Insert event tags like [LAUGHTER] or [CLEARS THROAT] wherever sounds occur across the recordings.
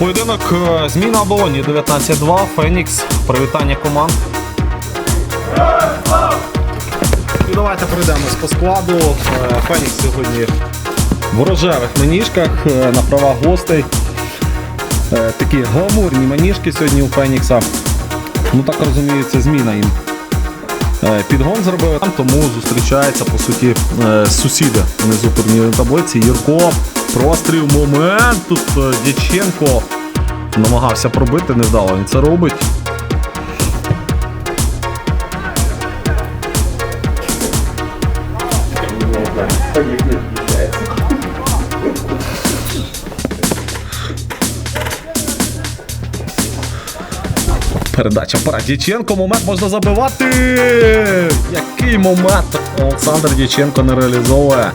Поєдинок е, зміна оболоні 19-2, Фенікс. Привітання команд. І давайте пройдемось по складу. Е, Фенікс сьогодні в рожевих маніжках е, на правах гостей. Такі гламурні маніжки сьогодні у Фенікса. Ну так розумію, це зміна їм. Підгон зробили тому зустрічаються по суті сусіди внизу турнірної таблиці. Юрко, простріл, момент. Тут е, Дяченко намагався пробити, невдало він це робить. Передача вперед. Дяченко, момент можна забивати. Який момент Олександр Дяченко не реалізовує.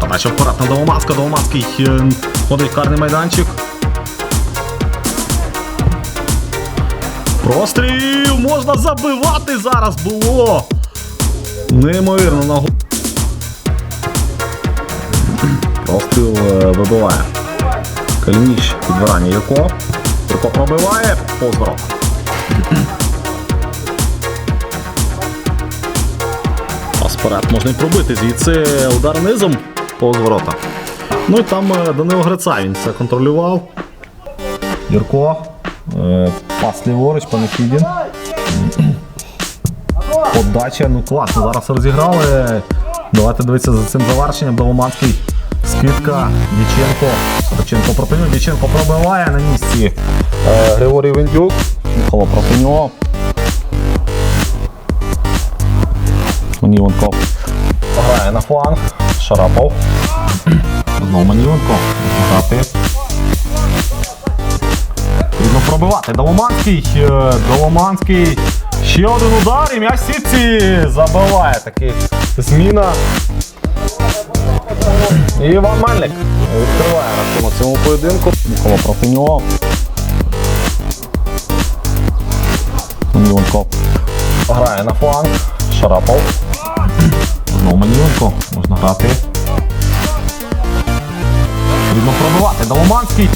Передача вперед на Доломацька. Доломацький е, ходить карний майданчик. Простріл! Можна забивати зараз було. Неймовірно на. Простріл е, вибиває. Калініч підбирання Юрко. Юрко пробиває. Позворот. Вперед можна й пробити. Звідси удар низом повз. Ну і там е, Данило Грицай він це контролював. Юрко. е, Пас ліворуч, Панихідін. Подача, ну класно, зараз розіграли. Давайте дивитися за цим завершенням. Доломанський скидка. Діченко. Діченко проти. Діченко пробиває на місці. Е, Григорій Вендюк. Михайло проти нього. Манівенко грає на фланг. Шарапов. Знову Манівенко. Потрібно пробивати. Доломанський. Доломанський. Ще один удар і м'яч сітці забиває таки зміна. І Іван Мельник відкриває рахунок цьому поєдинку. Микола проти нього. Манівенко грає на фланг. Шарапов. Знову Манівенко. Можна грати. Потрібно пробивати. Доломанський.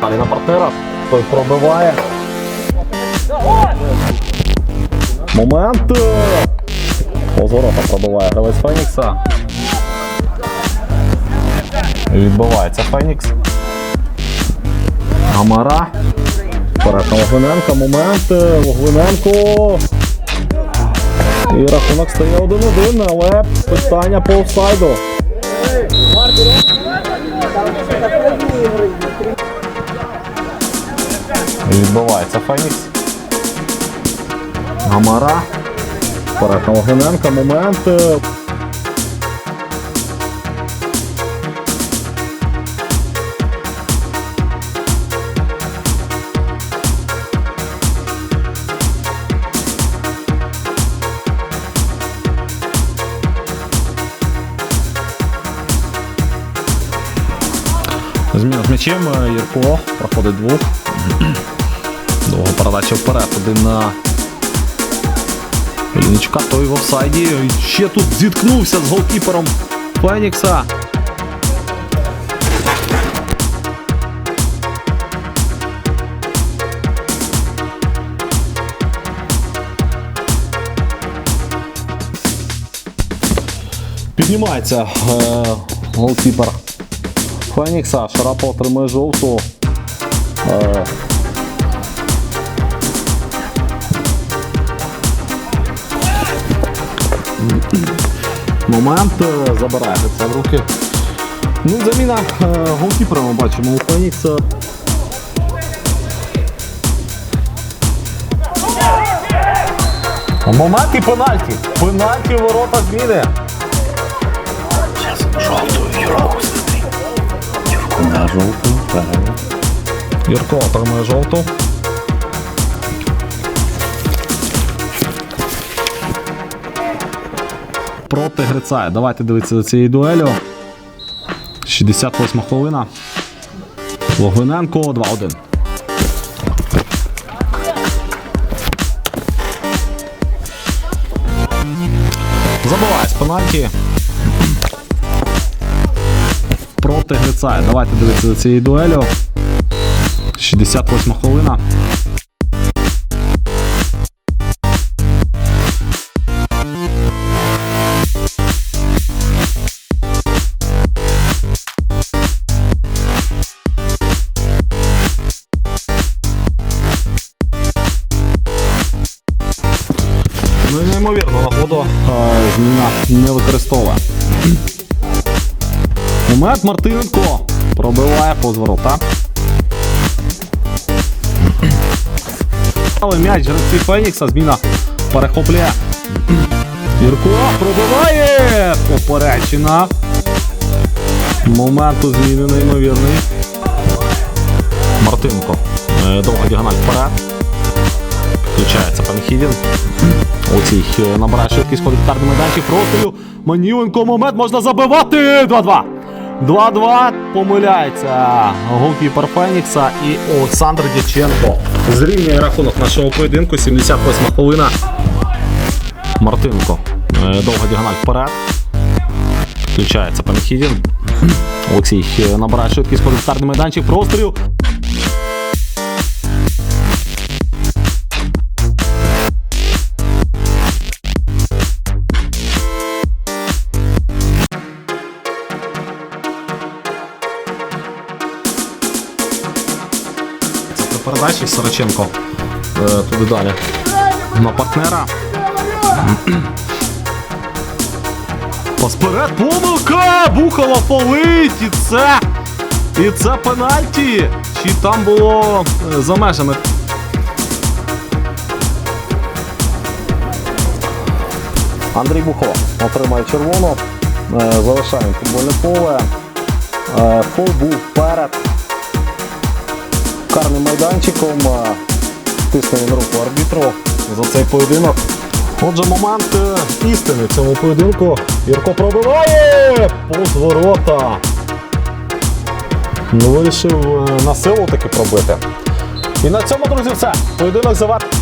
Далі на партнера. Той пробиває. Момент. Позворота пробиває гравець Фенікса. Відбивається Фенікс. Гамара. Вперед на Логвиненка. Момент. Логвиненко. І рахунок стає 1-1, але питання по офсайду. І Відбувається Фенікс. Гамара. Вперед на. Момент. Зміна з м'ячем. Єрко проходить двох. [CLEARS THROAT] Довго передача вперед. Один на Лінічка, той в офсайді. Ще тут зіткнувся з голкіпером Фенікса. Піднімається е, голкіпер Фенікса. Шарапов отримує жовту. Е, Момент е, забирає це в руки. Ну заміна е, голкіпера ми бачимо у Фенікса. Момент і пенальті. Пенальті в ворота зміни. На жовту, правильно. Юрко отримує жовту. Проти Грицая. Давайте дивитися за цією дуелю. 68 хвилина. Логвиненко 2-1. Забиває з. Проти Грицая. Давайте дивитися за цією дуелю. 68 хвилина. Ну нагоду зміна не використовує. Момент Мартиненко пробиває повз ворота. Але м'яч гравці Фенікса, зміна перехоплює. Юрко пробиває! Поперечина. Момент у зміни неймовірний. Мартинко. Е, Довга діагональ вперед. Включається Панхідін. Оцій е, набирає швидкість карний майданчик прострілю. Маніленко момент можна забивати. 2-2. 2-2. Помиляється голкіпер Фенікса і Олександр Дяченко. Зрівнює рахунок нашого поєдинку. 78 хвилина. Мартинко. Е, Довга діагональ вперед. Включається Панхідін. Олексій е, набирає швидкість карний майданчик прострілю. Сороченко е, туди далі. На партнера. Пас вперед, помилка! Бухало фолить! І це. І це пенальті! Чи там було е, за межами? Андрій Бухало отримає червону. Е, Залишаємо футбольне поле. Фол був вперед карним майданчиком. е, на руку арбітру за цей поєдинок. Отже, момент е, істини в цьому поєдинку. Ірко пробиває повз ворота. Ну, вирішив е, на силу таки пробити. І на цьому, друзі, все. Поєдинок завершено.